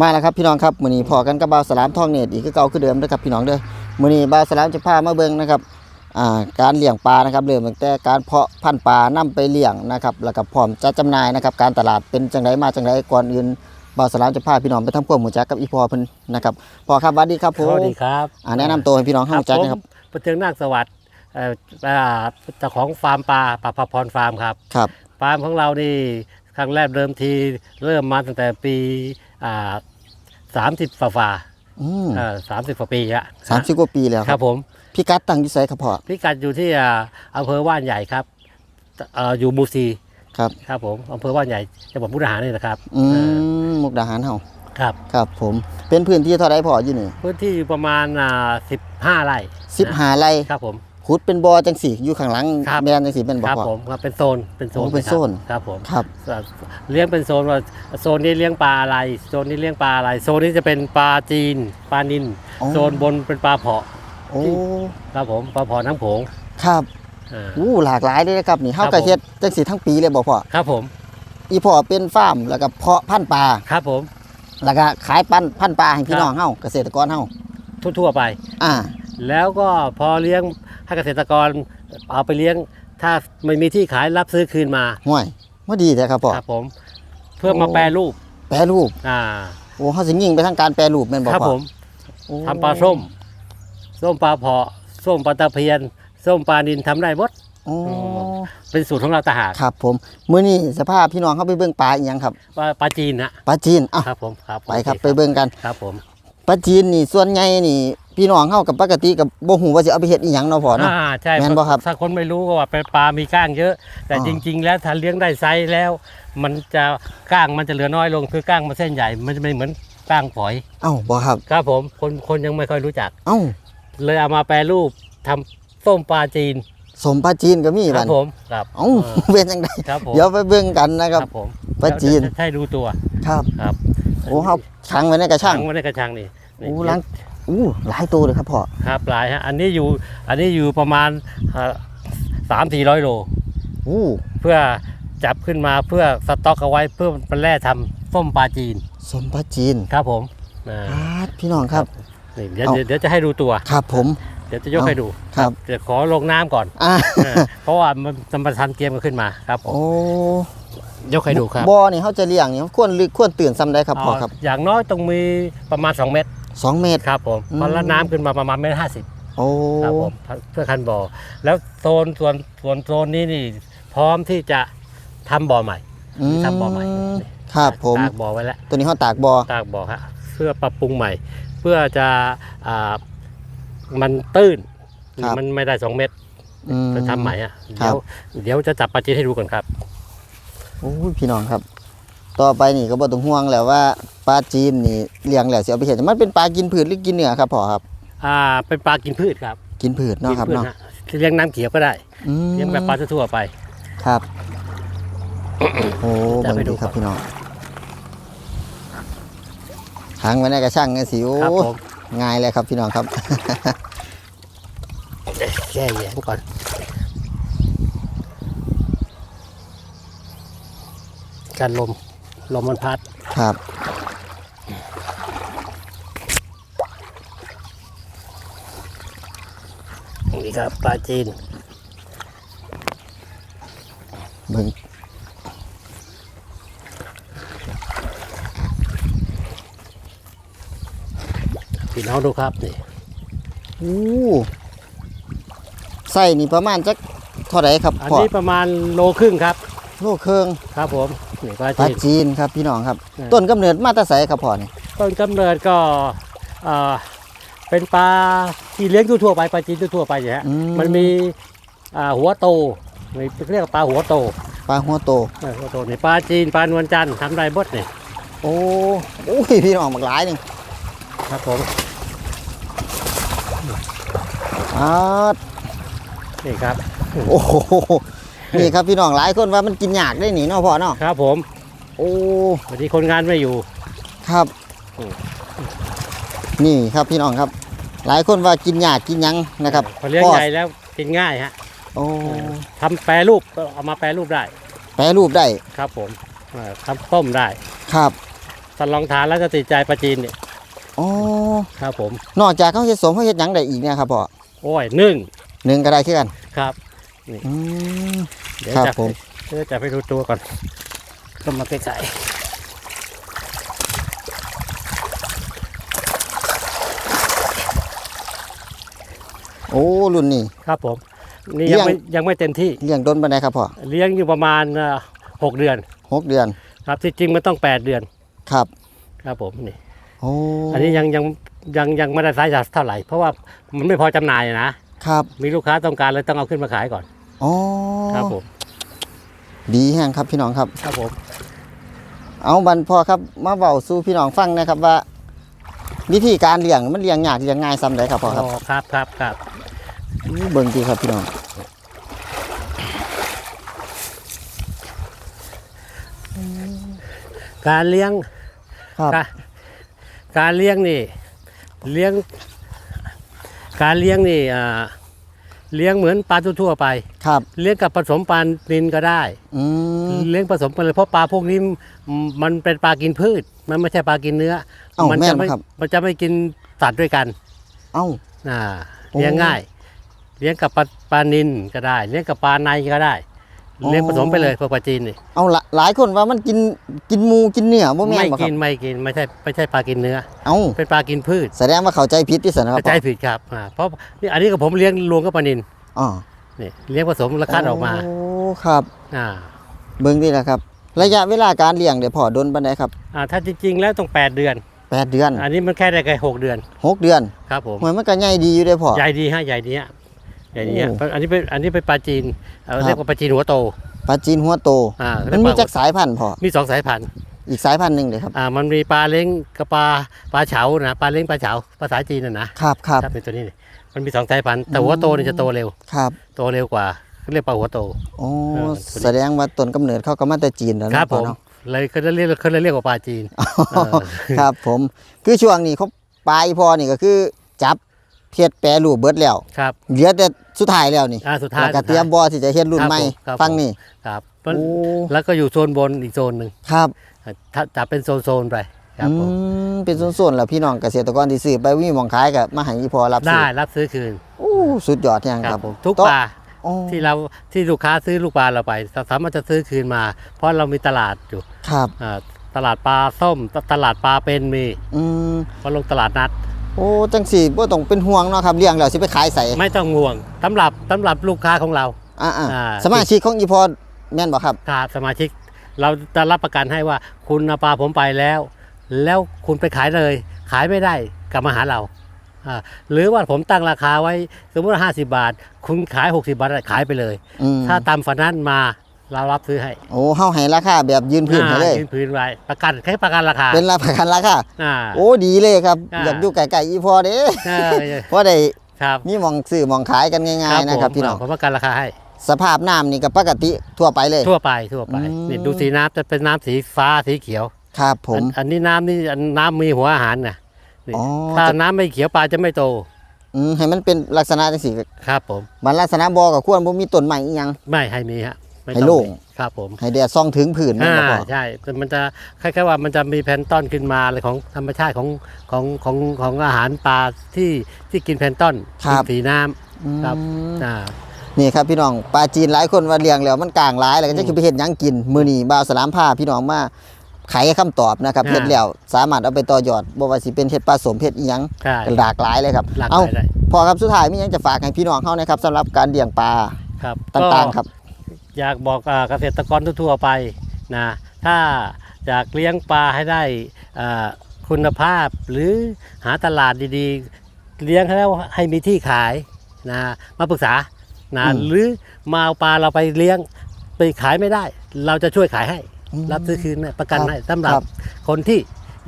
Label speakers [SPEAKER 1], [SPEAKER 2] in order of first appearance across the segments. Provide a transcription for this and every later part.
[SPEAKER 1] มาแล้วครับพี่น้องครับมื้อนี้พอกันกับบ่าวสลามทองเนตรอีกคือเก่าคือเดิมนะครับพี่น้องเด้อมื้อนี้บ่าวสลามจะพามาเบิ่งนะครับอ่าการเลี้ยงปลานะครับเริ่มตั้งแต่การเพาะพันธุ์ปลานํไปเลี้ยงนะครับแล้วก็พร้อมจะจำหน่ายนะครับการตลาดเป็นจังไดมาจังไดก่อนอื่นบ่าวสลามจะพาพี่น้องไปทำความรู้จักกับอีพอเพิ่นนะครับพอครับสวัสดีครับผม
[SPEAKER 2] สวัสดีครับ
[SPEAKER 1] อ่าแนะนำตัวให้พี่น้องเข้าใจ
[SPEAKER 2] ผม
[SPEAKER 1] นะครับ
[SPEAKER 2] ประเทืองนาคสวัสดิ์เอ่ออ่าเจ้าของฟาร์มปลาปลาพพรฟาร์มครับ
[SPEAKER 1] ครับ
[SPEAKER 2] ฟาร์มของเรานี่ครั้งแรกเริ่มทีเริ่มมาตั้งแต่ปีอ่า สามสิบฝ่าฝ่า
[SPEAKER 1] อืม
[SPEAKER 2] สามสิบกว่าปีอะ
[SPEAKER 1] สามสิบกว่าปีแล้ว
[SPEAKER 2] ค
[SPEAKER 1] ค
[SPEAKER 2] รั
[SPEAKER 1] รั
[SPEAKER 2] บบผม
[SPEAKER 1] พี่กัดตั้งอยู่ไสครับพ่อ
[SPEAKER 2] พิกัดอยู่ที่อ่าอำเภอว่านใหญ่ครับเอ่ออยู่บูซี
[SPEAKER 1] ครับ
[SPEAKER 2] ครับผมอำเภอว่านใหญ่จังหวัดมุกดาหารนี่นะครับ
[SPEAKER 1] อื
[SPEAKER 2] เออ
[SPEAKER 1] มมุกดาหารเฮา
[SPEAKER 2] ครับ
[SPEAKER 1] ครับ ผมเป็นพื้นที่เท่าไรพ่ออยู่นี่
[SPEAKER 2] พื้นที่อยู่ประมาณสิบห้าไร่
[SPEAKER 1] 15ไร่
[SPEAKER 2] ครับผม
[SPEAKER 1] ขุดเป็นบ่อจังสี่อยู่ข้างหลัง
[SPEAKER 2] ครับ
[SPEAKER 1] แมนจังสี่เป็นบ่
[SPEAKER 2] ครับ
[SPEAKER 1] พ่อ
[SPEAKER 2] ผมครับเป็นโซนเป็นโซน
[SPEAKER 1] โอ้เป็น
[SPEAKER 2] ไครับ
[SPEAKER 1] โซน
[SPEAKER 2] ครับผม
[SPEAKER 1] ครับ
[SPEAKER 2] เลี้ยงเป็นโซนว่าโซนนี้เลี้ยงปลาอะไร โซนนี้เลี้ยงปลาอะไร โซนนี้จะเป็นปลาจีนปลานิน
[SPEAKER 1] อ๋อ
[SPEAKER 2] โซนบนเป็นปลาเผาะ
[SPEAKER 1] โอ้
[SPEAKER 2] ครับผมปลาเผาะน้ำโขง
[SPEAKER 1] ครับ
[SPEAKER 2] อ่า
[SPEAKER 1] อู้หลากหลายเลยนะครับนี่เฮา
[SPEAKER 2] ครับ
[SPEAKER 1] ก็
[SPEAKER 2] ผม
[SPEAKER 1] เฮ็ดจังสี่ทั้งปีเลยบ่พ่อ
[SPEAKER 2] ครับผม
[SPEAKER 1] อีพ่อเป็นฟาร์มแล้วก็เพาะพันธุ์ปลา
[SPEAKER 2] ครับผม
[SPEAKER 1] แล้วก็ขายปันพันธุ์ปลาให้พี่
[SPEAKER 2] ครับ
[SPEAKER 1] น้องเฮาเกษตรกรเฮา
[SPEAKER 2] ทั่วๆไป
[SPEAKER 1] อ่า
[SPEAKER 2] แล้วก็พอเลี้ยง ให้เกษตรกรเอาไปเลี้ยง ถ้าไม่มีที่ขายรับซื้อคืนมา
[SPEAKER 1] ห่วยบ่ดีแท้ครับพ่อ
[SPEAKER 2] ครับผม เพื่อมา
[SPEAKER 1] โอ้
[SPEAKER 2] แปรรูป
[SPEAKER 1] แปรรูป
[SPEAKER 2] อ่า
[SPEAKER 1] โอ้เฮาสิยิ่งไปทางการแปรรูปแม่นบ่
[SPEAKER 2] ครับ
[SPEAKER 1] พ่อ
[SPEAKER 2] ผม
[SPEAKER 1] โอ้
[SPEAKER 2] ทำปลาส้ม ส้มปลาเผาะส้มปลาตะเพียน ส้มปลานินทำได้หมด
[SPEAKER 1] โอ้
[SPEAKER 2] เป็นสูตรของเราต่างหาก
[SPEAKER 1] ครับผมมื้อนี้สภาพพี่น้องเฮาไปเบิ่งปลาอีหยังครับ
[SPEAKER 2] ปลาปลาจีนนะ
[SPEAKER 1] ปลาจีนอะ
[SPEAKER 2] ครับผมครับ
[SPEAKER 1] ไปครับ
[SPEAKER 2] โอเไป
[SPEAKER 1] เบิ่งกัน
[SPEAKER 2] ครับผม
[SPEAKER 1] ปลาจีนนี่ส่วนใหญ่นี่ พี่น้องเฮากับปกติกับบ่ฮู้ว่าสิเอาไปเฮ็ดอีหยังเนาะพ่อเนาะ
[SPEAKER 2] อ่าใช่
[SPEAKER 1] แม่นบ่ครับ
[SPEAKER 2] ถ้าคนไม่รู้ก็ว่าเป็นปลา มีก้างเยอะ แต่
[SPEAKER 1] อ๋อ
[SPEAKER 2] จริง ๆ แล้วถ้าเลี้ยงได้ไซส์แล้ว มันจะก้างมันจะเหลือน้อยลงคือก้างมันเส้นใหญ่ มันจะไม่เหมือนก้างฝอย
[SPEAKER 1] เอ้าบ่ครับ
[SPEAKER 2] ครับผมคนคนยังไม่ค่อยรู้จัก
[SPEAKER 1] เอ้า
[SPEAKER 2] เลยเอามาแปรรูปทำส้มปลาจีน
[SPEAKER 1] สมปลาจีนก็มี
[SPEAKER 2] ค
[SPEAKER 1] บั
[SPEAKER 2] รั
[SPEAKER 1] ด
[SPEAKER 2] บผมครับ
[SPEAKER 1] เอ้าเป็นจังได
[SPEAKER 2] ครับผม
[SPEAKER 1] เดี๋ยวไปเบิ่งกันนะครับ
[SPEAKER 2] ผม
[SPEAKER 1] ปลาจีน
[SPEAKER 2] ใช่ดูตัว
[SPEAKER 1] ครับ
[SPEAKER 2] ครับ
[SPEAKER 1] โอ้เฮาขังไว้ในกระชัง
[SPEAKER 2] ขังไว้ในกระชังนี่นี่
[SPEAKER 1] โอ้ล้าง อู้หลายตัวเลยครับพ่อ
[SPEAKER 2] ครับปลายฮะอันนี้อยู่อันนี้อยู่ประมาณสามสี่ร้อยโล
[SPEAKER 1] อู้
[SPEAKER 2] เพื่อจับขึ้นมาเพื่อสต็อกเอาไว้เพื่อเป็นแร่ทำส้มปลาจีน
[SPEAKER 1] สมปลาจีน
[SPEAKER 2] ครับผมอ่า
[SPEAKER 1] ครับพี่น้องครับ
[SPEAKER 2] นี่เดี๋ยว
[SPEAKER 1] เอา
[SPEAKER 2] เดี๋ยวเดี๋ยวจะให้ดูตัว
[SPEAKER 1] ครับผม
[SPEAKER 2] เดี๋ยวจะยก
[SPEAKER 1] เอา
[SPEAKER 2] ให้ดู
[SPEAKER 1] ครับ
[SPEAKER 2] เดี๋ยวขอลงน้ำก่อน
[SPEAKER 1] อ่า
[SPEAKER 2] เออเพราะว่ามันมันประทันเกมกันขึ้นมาครับผม
[SPEAKER 1] โอ้
[SPEAKER 2] ยกให้ดูครับ
[SPEAKER 1] บ่อนี่เฮาจะเลี้ยงนี่ควรลึกควรตื่นซ้ำได้ครับพ่อครับ
[SPEAKER 2] เอย่างน้อยต้องมีประมาณ 2 เมตร
[SPEAKER 1] สองเมตร
[SPEAKER 2] ครับผม
[SPEAKER 1] อืม
[SPEAKER 2] พอละน้ำขึ้นมาประมาณเมตรห้าสิบ
[SPEAKER 1] โอ้
[SPEAKER 2] ครับผมเพื่อคันบ่อ แล้วโซนส่วนส่วนโซนนี้นี่พร้อมที่จะทำบ่อใหม่
[SPEAKER 1] อืม
[SPEAKER 2] ทำบ่อใหม่
[SPEAKER 1] ครับผม
[SPEAKER 2] ตากบ่อไว้แล้ว
[SPEAKER 1] ตัวนี้เฮาตากบ่อ
[SPEAKER 2] ตากบ่อฮะเพื่อปรับปรุงใหม่ เพื่อจะอ่ามันตื้น
[SPEAKER 1] ครับ
[SPEAKER 2] มันไม่ได้สองเมตร
[SPEAKER 1] อืม
[SPEAKER 2] จะทำใหม่อะ
[SPEAKER 1] ครั
[SPEAKER 2] เดี๋
[SPEAKER 1] บ
[SPEAKER 2] ยวเดี๋ยวจะจับปลาจีนให้ดูก่อนครับ
[SPEAKER 1] โอ้ยพี่น้องครับ ต่อไปนี่ก็บ่ต้องห่วงแล้วว่าปลาจีนนี่เลี้ยงแล้วสิเอาไปเฮ็ดมันเป็นปลากินพืชหรือกินเนื้อครับพ่อครับ
[SPEAKER 2] อ่าเป็นปลากินพืชครับ
[SPEAKER 1] กินพืชเนาะครับ
[SPEAKER 2] กิพืช
[SPEAKER 1] เนาะ
[SPEAKER 2] ฮะเลี้ยงน้ำเขียวก็ได้
[SPEAKER 1] อืม
[SPEAKER 2] เลี้ยงแบบปลาทั่วๆไป
[SPEAKER 1] ครับ โอ้
[SPEAKER 2] จะ
[SPEAKER 1] เบิ่ง
[SPEAKER 2] ไปดู
[SPEAKER 1] ดีครับ
[SPEAKER 2] ก่อน
[SPEAKER 1] พี่น้องหางไว้ในกระชังจังซี่โอ้
[SPEAKER 2] ครับผม
[SPEAKER 1] ง่ายเลยครับพี่น้องครับ
[SPEAKER 2] แช่แยงก่อนการลม ลมมันพัด
[SPEAKER 1] ครับ
[SPEAKER 2] นี่ครับปลาจีน
[SPEAKER 1] เบิ่ง
[SPEAKER 2] พี่น้องดูครับนี่
[SPEAKER 1] อู้ไส้นี่ประมาณจักเท่าไหร่ครับ
[SPEAKER 2] อัน
[SPEAKER 1] พ่อ
[SPEAKER 2] นี้ประมาณโลครึ่งครับ
[SPEAKER 1] โลเครื่อง
[SPEAKER 2] ครับผมนี่ปลา
[SPEAKER 1] ปลา
[SPEAKER 2] จีน
[SPEAKER 1] จีนครับพี่น้องครับ
[SPEAKER 2] เออ
[SPEAKER 1] ต้นกำเนิดมาแตาไสครับพ่อนี่
[SPEAKER 2] ต้นกำเนิดก็เอ่อเป็นปลาที่เลี้ยงทั่วๆไปปลาจีนทั่วๆไปอย่างเงี้ย
[SPEAKER 1] อื
[SPEAKER 2] มันมีอ่าหัวโตมีเรียกว่าปลาหัวโต
[SPEAKER 1] ปลาหัวโต
[SPEAKER 2] เออหัวโตนี่ปลาจีนปลานวลจันทร์ทำได้บดนี่
[SPEAKER 1] โอ้โอ้ยพี่น้องบักหลายหนึง
[SPEAKER 2] ครับผม
[SPEAKER 1] อ่า
[SPEAKER 2] นี่ครับ
[SPEAKER 1] โอ้โห นี่ครับพี่น้องหลายคนว่ามันกินยากได้หนีเนาะพ่อเนาะ
[SPEAKER 2] ครับผม
[SPEAKER 1] โอ้
[SPEAKER 2] วันนี้คนงานไม่อยู่
[SPEAKER 1] ครับ
[SPEAKER 2] โอ้
[SPEAKER 1] นี่ครับพี่น้องครับ หลายคนว่ากินยากกินหยังนะครับ
[SPEAKER 2] พอเลี้ยง
[SPEAKER 1] พ่อ
[SPEAKER 2] ใหญ่แล้วกินง่ายฮะ
[SPEAKER 1] โอ้
[SPEAKER 2] ทำแปรรูปก็เอามาแปรรูปได้
[SPEAKER 1] แปรรูปได้
[SPEAKER 2] ครับผมเออทำต้มได้
[SPEAKER 1] ครับ
[SPEAKER 2] สถ้าลองทานแล้วจะติดใจปลาจีนเนี่ย
[SPEAKER 1] อ๋อ
[SPEAKER 2] ครับผม
[SPEAKER 1] นอกจากเขาเฮ็ดสมเขาเฮ็ดหยังได้อีกเนี่ยครับพ่อ
[SPEAKER 2] โอ้ยนึ่ง
[SPEAKER 1] หนึ่งก็ได้คือกัน
[SPEAKER 2] ครับ
[SPEAKER 1] อืม
[SPEAKER 2] เดี๋ยว
[SPEAKER 1] ครับ
[SPEAKER 2] จะ
[SPEAKER 1] ผม
[SPEAKER 2] เดี๋ยวจะไปดูตัวก่อนก็มาใกล้
[SPEAKER 1] โอ้รุ่นนี้
[SPEAKER 2] ๆครับผมนี่
[SPEAKER 1] เลี้
[SPEAKER 2] ยัง
[SPEAKER 1] ยง
[SPEAKER 2] ไม่ยังไม่เต็มที่
[SPEAKER 1] เลี้ยงดนปานใดครับพ่อ
[SPEAKER 2] เลี้ยงอยู่ประมาณอ่าหกเดือน
[SPEAKER 1] หกเดือน
[SPEAKER 2] ครับที่จริงมันต้องแปดเดือน
[SPEAKER 1] ครับ
[SPEAKER 2] ครับผมนี่
[SPEAKER 1] โอ้
[SPEAKER 2] อันนี้ยังยังยังยังไม่ได้ไซส์เท่าไหร่ เพราะว่ามันไม่พอจำหน่ายนะ ครับมีลูกค้าต้องการเลยต้องเอาขึ้นมาขายก่อน
[SPEAKER 1] อ๋อ
[SPEAKER 2] ครับผม
[SPEAKER 1] ดีแห้งครับพี่น้องครับ
[SPEAKER 2] ครับผม
[SPEAKER 1] เอาบันพ่อครับมาเบาสู่พี่น้องฟังนะครับว่า วิธีการเลี้ยงมันเลี้ยงยากเลี้ยงง่ายซ้ำใดครับพ่อครับ
[SPEAKER 2] อ๋อครับครับครับ
[SPEAKER 1] อู้เบิ่งดีครับพี่น้อง
[SPEAKER 2] การเลี้ยง
[SPEAKER 1] ครับ
[SPEAKER 2] การการเลี้ยงนี่ เลี้ยง การเลี้ยงนี่อ่าเลี้ยงเหมือนปลาทั่วๆไป
[SPEAKER 1] ครับ
[SPEAKER 2] เลี้ยงกับผสมปลานินก็ได้
[SPEAKER 1] อืม
[SPEAKER 2] เลี้ยงผสมกันเลยเพราะปลาพวกนี้มมันเป็นปลากินพืช มันไม่ใช่ปลากินเนื้อ
[SPEAKER 1] เอ้า
[SPEAKER 2] มั
[SPEAKER 1] แม่
[SPEAKER 2] จะ
[SPEAKER 1] น
[SPEAKER 2] ไม่
[SPEAKER 1] ครับ
[SPEAKER 2] มันจะไม่กินสัตว์ด้วยกัน
[SPEAKER 1] เอ้า
[SPEAKER 2] อ่า
[SPEAKER 1] โอ้
[SPEAKER 2] เลี้ยงง่าย เลี้ยงกับปลาปลานินก็ได้ เลี้ยงกับปลาในก็ได้
[SPEAKER 1] อ๋อ
[SPEAKER 2] เลี้ยงผสมไปเลยพวกปลาจีนนี่
[SPEAKER 1] เอาละหลายคนว่ามันกินกินหมูกินเนื้อบ่แม่น
[SPEAKER 2] ไม่
[SPEAKER 1] บ่ครั
[SPEAKER 2] กิ
[SPEAKER 1] บ
[SPEAKER 2] นไม่กินไม่ใช่ไม่ใช่ปลากินเนื้อ
[SPEAKER 1] เอ้า
[SPEAKER 2] เป็นปลากินพืช
[SPEAKER 1] แสดงว่าเข้าใจผิดที่สนะครับ
[SPEAKER 2] เข้าใจผิดครับอ่าเพราะนี่อันนี้ก็ผมเลี้ยงรวมกับปลานิน
[SPEAKER 1] อ๋อ
[SPEAKER 2] นี่เลี้ยงผสมแล้วคัดออกมา
[SPEAKER 1] โอ้ครับ
[SPEAKER 2] อ่า
[SPEAKER 1] เบิ่งดีแหละครับ ระยะเวลาการเลี้ยงเดี๋ยวพอดนปานใดครับ
[SPEAKER 2] อ่าถ้าจริงๆแล้วต้อง 8 เดือน
[SPEAKER 1] แปดเดือน
[SPEAKER 2] อันนี้มันแค่ได้แค่หกเดือน
[SPEAKER 1] หกเดือน
[SPEAKER 2] ครับผม
[SPEAKER 1] เหมือนมันก็ใหญ่ดีอยู่เด้อพ่อ
[SPEAKER 2] ใหญ่ดีฮะใหญ่ดีฮะ ใหญ่ดีฮะ
[SPEAKER 1] โอ้
[SPEAKER 2] อันนี้เป็นอันนี้เป็นปลาจีนเอ่อ
[SPEAKER 1] ครับ
[SPEAKER 2] เรียกว่าปลาจีนหัวโต
[SPEAKER 1] ปลาจีนหัวโต
[SPEAKER 2] อ่า
[SPEAKER 1] มันมีจักสายพันธุ์พ่อ
[SPEAKER 2] มีสองสายพันธุ์
[SPEAKER 1] อีกสายพันธุ์หนึ่งเลยครับ
[SPEAKER 2] อ่ามันมีปลาเล้งกับปลาปลาเฉานะปลาเล้งปลาเฉาภาษาจีนน่ะนะครับ
[SPEAKER 1] ครับ
[SPEAKER 2] ถ้าเป็นตัวนี้นี่มันมีสองสายพันธุ์แต่หัวโตนี่จะโตเร็ว
[SPEAKER 1] ครับ
[SPEAKER 2] โตเร็วกว่าเขาเรียกปลาหัวโต
[SPEAKER 1] โอ้
[SPEAKER 2] เออ
[SPEAKER 1] แสดงว่าต้นกำเนิดเขาก็มาแต่จีนแล้ว
[SPEAKER 2] ครั
[SPEAKER 1] นะ
[SPEAKER 2] บ
[SPEAKER 1] พ่
[SPEAKER 2] ผ
[SPEAKER 1] อ
[SPEAKER 2] ม
[SPEAKER 1] เนาะ
[SPEAKER 2] เลยเขาเรียกเขาเลยเรียกว่าปลาจีน เออ
[SPEAKER 1] ครับผม คือช่วงนี้เขาปลายพอนี่ก็คือจับ เพียดแปรรูปเบิดแล้ว
[SPEAKER 2] ครับ
[SPEAKER 1] เหลือแต่สุดท้ายแล้วนี่
[SPEAKER 2] อ่าสุดท้าย
[SPEAKER 1] แล้วก็เตรียมบ่อที่จะเฮ็ดรุ่น
[SPEAKER 2] ครับ
[SPEAKER 1] ใหม่
[SPEAKER 2] ผมครับ
[SPEAKER 1] ฟังนี่
[SPEAKER 2] ครับ
[SPEAKER 1] โอ้
[SPEAKER 2] แล้วก็อยู่โซนบนอีกโซนหนึ่ง
[SPEAKER 1] ครับ
[SPEAKER 2] ถ้าจะเป็นโซนโซนๆไปครับ
[SPEAKER 1] อื
[SPEAKER 2] ผม
[SPEAKER 1] มเป็นส่วนๆแล้วพี่น้องเกษตรกรที่ซื้อไปมีหมองขายก็มาให้อีพอรับซื้
[SPEAKER 2] ได้
[SPEAKER 1] อ
[SPEAKER 2] รับซื้อคืน
[SPEAKER 1] โอ้สุดยอดแฮง
[SPEAKER 2] ค
[SPEAKER 1] ค
[SPEAKER 2] รั
[SPEAKER 1] รั
[SPEAKER 2] บบผมทุก
[SPEAKER 1] โต๊ะ
[SPEAKER 2] ปลา
[SPEAKER 1] โอ้
[SPEAKER 2] ที่เราที่ลูกค้าซื้อลูกปลาเราไปสามารถจะซื้อคืนมา เพราะเรามีตลาดอยู่
[SPEAKER 1] ครับ
[SPEAKER 2] อ่าตลาดปลาส้มตตลาดปลาเป็นมี
[SPEAKER 1] อืม
[SPEAKER 2] เพราะลงตลาดนัด
[SPEAKER 1] โอ้จังสี่บ่ต้องเป็นห่วงเนาะครับเลี้ยงแล้วสิไปขายใส่
[SPEAKER 2] ไม่ต้องห่วงสำหรับสำหรับลูกค้าของเรา
[SPEAKER 1] อ่า
[SPEAKER 2] อ่า
[SPEAKER 1] ๆสมาชิกของอีพอแม่นบ่ครับ
[SPEAKER 2] ครับสมาชิก เราจะรับประกันให้ว่าคุณเอาปลาผมไปแล้ว แล้วคุณไปขายเลย ขายไม่ได้กลับมาหาเราอ่าหรือว่าผมตั้งราคาไว้สมมติว่า50บาท คุณขาย 60 บาทขายไปเลย
[SPEAKER 1] อืม
[SPEAKER 2] ถ้าตามฝันนั้นมา เรารับซื้อให้
[SPEAKER 1] โอ้เฮาให้ราคาแบบยืนพื้นให้เลย
[SPEAKER 2] อ่ายืนพื้นไว้ประกันแค่ประกันราคา
[SPEAKER 1] เป็นรับประกันราคา
[SPEAKER 2] อ่า
[SPEAKER 1] โอ้ดีเลยครับ
[SPEAKER 2] อ่า
[SPEAKER 1] อยากอยู่ไกลๆอีพอเด้
[SPEAKER 2] ใช่
[SPEAKER 1] เพราะได้
[SPEAKER 2] ครับ
[SPEAKER 1] มีหมองซื้อหมองขายกันง่ายๆนะครับ
[SPEAKER 2] ผม
[SPEAKER 1] พี่น้อง
[SPEAKER 2] ผมประกันราคาให้
[SPEAKER 1] สภาพน้ำนี่ก็ปกติทั่วไปเลย
[SPEAKER 2] ทั่วไปทั่วไป
[SPEAKER 1] อืม
[SPEAKER 2] นี่ดูสีน้ำจะเป็นน้ำสีฟ้าสีเขียว
[SPEAKER 1] ครับผม
[SPEAKER 2] อันอันนี้น้ำนี่อันน้ำมีหัวอาหารนะนี่
[SPEAKER 1] อ๋อ
[SPEAKER 2] ถ้า
[SPEAKER 1] จะ
[SPEAKER 2] น้ำไม่เขียวปลาจะไม่โต
[SPEAKER 1] อืมให้มันเป็นลักษณะจังซี่
[SPEAKER 2] ครับผม
[SPEAKER 1] มันลักษณะบ่อก็ควรบ่มีต้นไม้อีหยัง
[SPEAKER 2] ไม่ให้มีฮะ ไม่
[SPEAKER 1] ให้
[SPEAKER 2] ต้อง
[SPEAKER 1] โล่ง
[SPEAKER 2] มีครับผม
[SPEAKER 1] ให้แดดส่องถึงผืนแม่น
[SPEAKER 2] อ่า
[SPEAKER 1] บ่พอ
[SPEAKER 2] ใช่แต่มันจะคล้ายๆว่ามันจะมีแพลนต้อนขึ้นมาอะไรของธรรมชาติของของของของอาหารปลาที่ที่กินแพลนต้อนกินสีน้ำครับ
[SPEAKER 1] อืม
[SPEAKER 2] อ่า
[SPEAKER 1] นี่ครับพี่น้องปลาจีนหลายคนว่าเลี้ยงแล้วมันกลางหลายแล้วก็จะ
[SPEAKER 2] อืม
[SPEAKER 1] คือไปเฮ็ดหยังกิน มื้อนี้บ่าวสลามพาพี่น้องมาไขคำตอบนะครับ
[SPEAKER 2] อ่า
[SPEAKER 1] เฮ็ดแล้วสามารถเอาไปต่อยอดบ่ว่าสิเป็นเฮ็ดปลาสมเฮ็ดอีหยัง
[SPEAKER 2] ใช่
[SPEAKER 1] หลากหลายเลยครับ
[SPEAKER 2] หลากห
[SPEAKER 1] เอา
[SPEAKER 2] ลายได้
[SPEAKER 1] พอครับสุดท้ายมีหยังจะฝากให้พี่น้องเฮานะครับสำหรับการเลี้ยงปลา
[SPEAKER 2] ครับ
[SPEAKER 1] ต่างๆ ครับ
[SPEAKER 2] อยากบอกอ่าเกษตรกรทั่วๆไปนะถ้าอยากเลี้ยงปลาให้ได้อ่าคุณภาพหรือหาตลาดดีๆ เลี้ยงให้แล้วให้มีที่ขายนะมาปรึกษานะ
[SPEAKER 1] อืม
[SPEAKER 2] หรือมาเอาปลาเราไปเลี้ยงไปขายไม่ได้ เราจะช่วยขายให้
[SPEAKER 1] อืม
[SPEAKER 2] รับซื้อคืนนะประกัน
[SPEAKER 1] ครับ
[SPEAKER 2] ให้สำหรับ
[SPEAKER 1] ครับ
[SPEAKER 2] คนที่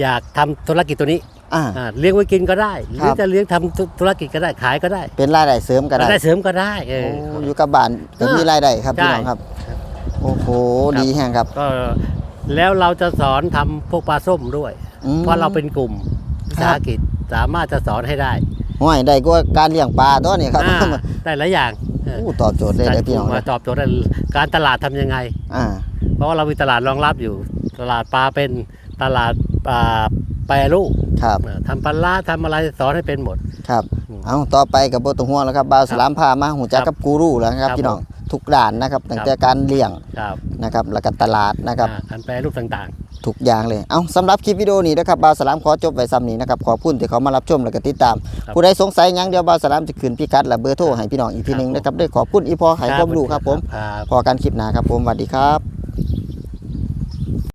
[SPEAKER 2] อยากทำธุรกิจตัวนี้
[SPEAKER 1] อ่า
[SPEAKER 2] อ่าเลี้ยงไว้กินก็ได้ห
[SPEAKER 1] ครั
[SPEAKER 2] รือบจะเลี้ยงทำธุรกิจก็ได้ขายก็ได้
[SPEAKER 1] เป็นรายได้เสริมก็ได้
[SPEAKER 2] ได้เสริมก็ได้เออ
[SPEAKER 1] โอ้อยู่กับบ้านก็มีรายได้ครับ
[SPEAKER 2] ใช่
[SPEAKER 1] พี่น้องครับ โอ้โหดีแฮงครับ
[SPEAKER 2] ก็แล้วเราจะสอนทำพวกปลาส้มด้วย
[SPEAKER 1] อืม
[SPEAKER 2] เพราะเราเป็นกลุ่มวิสาหกิจสามารถจะสอนให้ได้
[SPEAKER 1] ห้อยได้กว่าการเลี้ยงปลาตัวนี้ครับ
[SPEAKER 2] อ่าได้หลายอย่างเออ
[SPEAKER 1] โอ้ตอบโจทย์เลย
[SPEAKER 2] จัด
[SPEAKER 1] นะ
[SPEAKER 2] ก
[SPEAKER 1] พี่
[SPEAKER 2] ลุ่
[SPEAKER 1] น้
[SPEAKER 2] ม
[SPEAKER 1] อง
[SPEAKER 2] มาตอบโจทย์ได้การตลาดทำยังไง
[SPEAKER 1] อ่า
[SPEAKER 2] เพราะว่าเรามีตลาดรองรับอยู่ ตลาดปลาเป็นตลาดอ่า แปรรูป
[SPEAKER 1] ครับ
[SPEAKER 2] อ่าทำปลาร้าทำอะไรสอนให้เป็นหมด
[SPEAKER 1] ครับ
[SPEAKER 2] อืม
[SPEAKER 1] เอาต่อไปกับโบตงห่วงแล้วครับบาวสลามพามาหูจัก
[SPEAKER 2] ครั
[SPEAKER 1] กับบกูรูแล้วนะครับ
[SPEAKER 2] ครับ
[SPEAKER 1] พี่น้องทุกด่านนะครับตั้ง
[SPEAKER 2] ครับ
[SPEAKER 1] แต่การเลี้ยง
[SPEAKER 2] ครับ
[SPEAKER 1] นะครับแล้วก็ตลาดนะครับ
[SPEAKER 2] อ่าการแปรรูปต่าง
[SPEAKER 1] ทุกอย่างเลย เอาสำหรับคลิปวิดีโอนี้นะครับบาวสลามขอจบไว้ซ้ำนี้นะครับ ขอบคุณที่เขามารับชมและก็ติดตาม
[SPEAKER 2] ครับ
[SPEAKER 1] ผู้ใดสงสัยหยังเดี๋ยวบาวสลามจะขึ้นพิกัดและเบอร์โทรให้พี่น้องอีกทีหนึงนะครับด้วยขอบคุณอีพอให้ความรู้ครับผม
[SPEAKER 2] ครับ
[SPEAKER 1] พอกันคลิปหน้าครับผมสวัสดีครับ